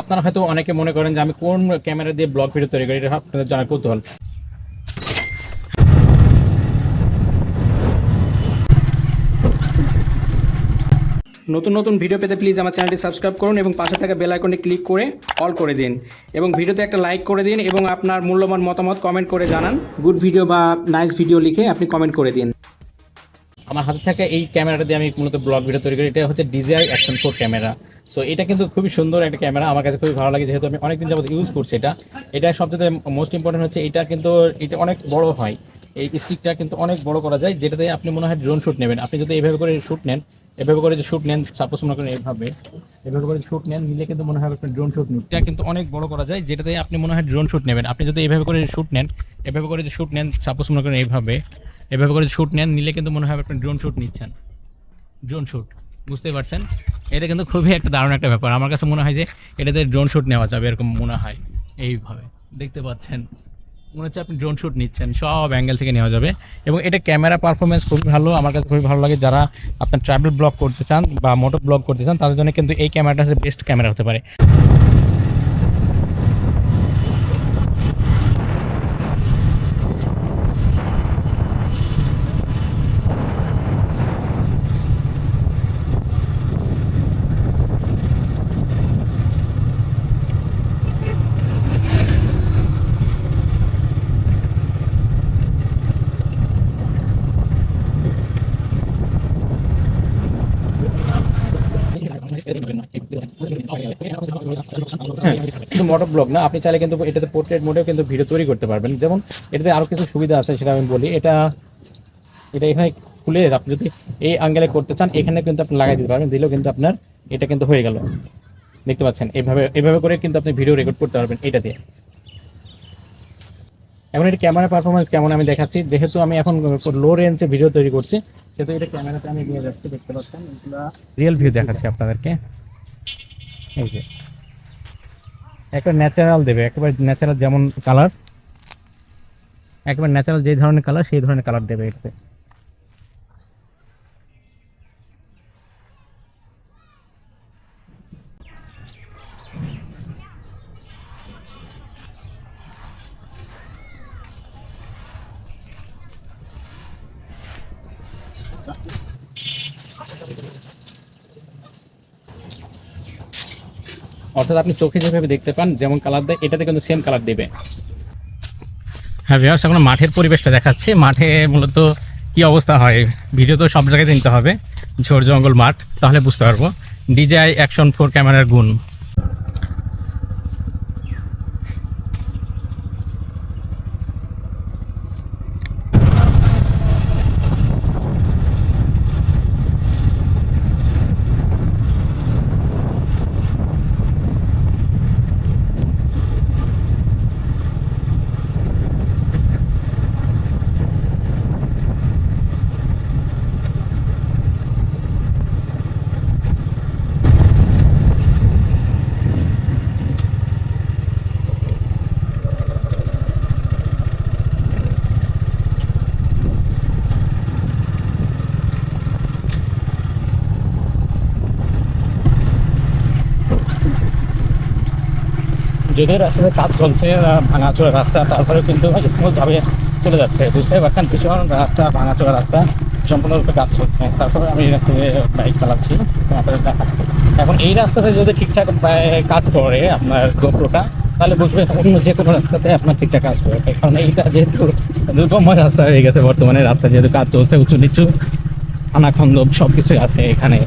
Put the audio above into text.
আপনারা হয়তো অনেকে মনে করেন যে আমি কোন ক্যামেরা দিয়ে ব্লগ ভিডিও তৈরি করি, এটা আপনাদের জানার কৌতূহল। নতুন নতুন ভিডিও পেতে প্লিজ আমার চ্যানেলটি সাবস্ক্রাইব করুন এবং পাশে থাকা বেল আইকনে ক্লিক করে অল করে দিন। এবং ভিডিওতে একটা লাইক করে দিন এবং আপনার মূল্যবান মতামত কমেন্ট করে জানান। গুড ভিডিও বা নাইস ভিডিও লিখে আপনি কমেন্ট করে দিন। আমার হাতে থাকা এই ক্যামেরাটা দিয়ে আমি মূলত ব্লগ ভিডিও তৈরি করি। এটা হচ্ছে DJI action four camera. So এটা কিন্তু খুবই সুন্দর একটা ক্যামেরা। আমার কাছে খুবই ভালো লাগে যেহেতু আমি অনেকদিন যাবত ইউজ করছি এটা। এটা সবচেয়ে মোস্ট ইম্পর্টেন্ট হচ্ছে এটা কিন্তু, এটা অনেক বড় হয়। এই স্টিকটা কিন্তু অনেক বড় করা যায়, যেটাতে আপনি মনে হয় ড্রোন শ্যুট নেবেন। আপনি যদি এভাবে করে শ্যুট নেন, এভাবে করে যে শ্যুট নেন সাপোজ মনে করেন এইভাবে এভাবে করে শ্যুট নেন, নিলে কিন্তু মনে হয় ড্রোন শ্যুট নেন এটা কিন্তু অনেক বড় করা যায়, যেটাতে আপনি মনে হয় ড্রোন শ্যুট নেবেন। আপনি যদি এভাবে করে শ্যুট নেন, এভাবে করে যে শ্যুট নেন সাপোজ মনে করেন এইভাবে এভাবে করে শ্যুট নেন, নিলে কিন্তু মনে হয় আপনি ড্রোন শ্যুট নিচ্ছেন। ড্রোন শ্যুট বুঝতে পারছেন? এটা কিন্তু খুবই একটা দারুণ একটা ব্যাপার। আমার কাছে মনে হয় যে এটাতে ড্রোন শ্যুট নেওয়া যাবে, এরকম মনে হয়। এইভাবে, দেখতে পাচ্ছেন? মনে হচ্ছে আপনি ড্রোন শ্যুট নিচ্ছেন, সব অ্যাঙ্গেল থেকে নেওয়া যাবে। এবং এটা ক্যামেরা পারফরমেন্স খুবই ভালো, আমার কাছে খুবই ভালো লাগে যারা আপনার ট্রাভেল ব্লগ করতে চান বা মোটর ব্লগ করতে চান, তাদের জন্য কিন্তু এই ক্যামেরাটা বেস্ট ক্যামেরা হতে পারে। শুধু মোটর ব্লগ না, আপনি চাইলে কিন্তু এটাতে পোর্ট্রেট মোডেও কিন্তু ভিডিও তৈরি করতে পারবেন। যেমন এটাতে আরও কিছু সুবিধা আছে সেটা আমি বলি। এটা এটা এখানে খুলে আপনি যদি এই আঙ্গেলে করতে চান, এখানে কিন্তু আপনি লাগাই দিতে পারবেন। দিলেও কিন্তু আপনার এটা কিন্তু হয়ে গেল। দেখতে পাচ্ছেন? এভাবে এভাবে করে কিন্তু আপনি ভিডিও রেকর্ড করতে পারবেন এটা দিয়ে। এখন এটা ক্যামেরা পারফরমেন্স কেমন আমি দেখাচ্ছি। যেহেতু আমি এখন লো রেঞ্জে ভিডিও তৈরি করছি, সেহেতু এটা ক্যামেরাতে আমি নিয়ে যাচ্ছি দেখতে পাচ্ছেন রিয়েল ভিউ দেখাচ্ছি আপনাদেরকে। এই যে। একটা ন্যাচারাল দেবে, একেবারে ন্যাচারাল যেমন কালার একবার ন্যাচারাল যে ধরনের কালার সেই ধরনের কালার দেবে এটাতে। অর্থাৎ আপনি চোখে যেভাবে দেখতে পান, যেমন কালার দেয়, এটাতে কিন্তু সেম কালার দেবে। হ্যাঁ ভিউয়ার্স এখন মাঠের পরিবেশটা দেখাচ্ছে। মাঠে মূলত কি অবস্থা হয়? ভিডিও তো সব জায়গায় নিতে হবে। ঝোড় জঙ্গল মাঠ, তাহলে বুঝতে পারব। ডিজাই অ্যাকশন ফোর ক্যামেরার গুণ। যদিও রাস্তাতে কাজ চলছে ভাঙাচোরা রাস্তা তারপরে কিন্তু স্মুথভাবে চলে যাচ্ছে। বুঝতে পারছেন, ভীষণ রাস্তা, ভাঙাচোরা রাস্তা, সম্পূর্ণরূপে কাজ চলছে। তারপরে আমি এই রাস্তায় বাইক চালাচ্ছি এখন এই রাস্তাতে যদি ঠিকঠাক কাজ করে আপনার গোপ্রোটা, তাহলে বুঝবেন অন্য যে কোনো রাস্তাতে আপনার ঠিকঠাক কাজ করে। কারণ এইটা যেহেতু দুর্গময় রাস্তা হয়ে গেছে বর্তমানে রাস্তা যেহেতু কাজ চলছে, উঁচু নিচু আনাখন্দ সব কিছুই আছে এখানে।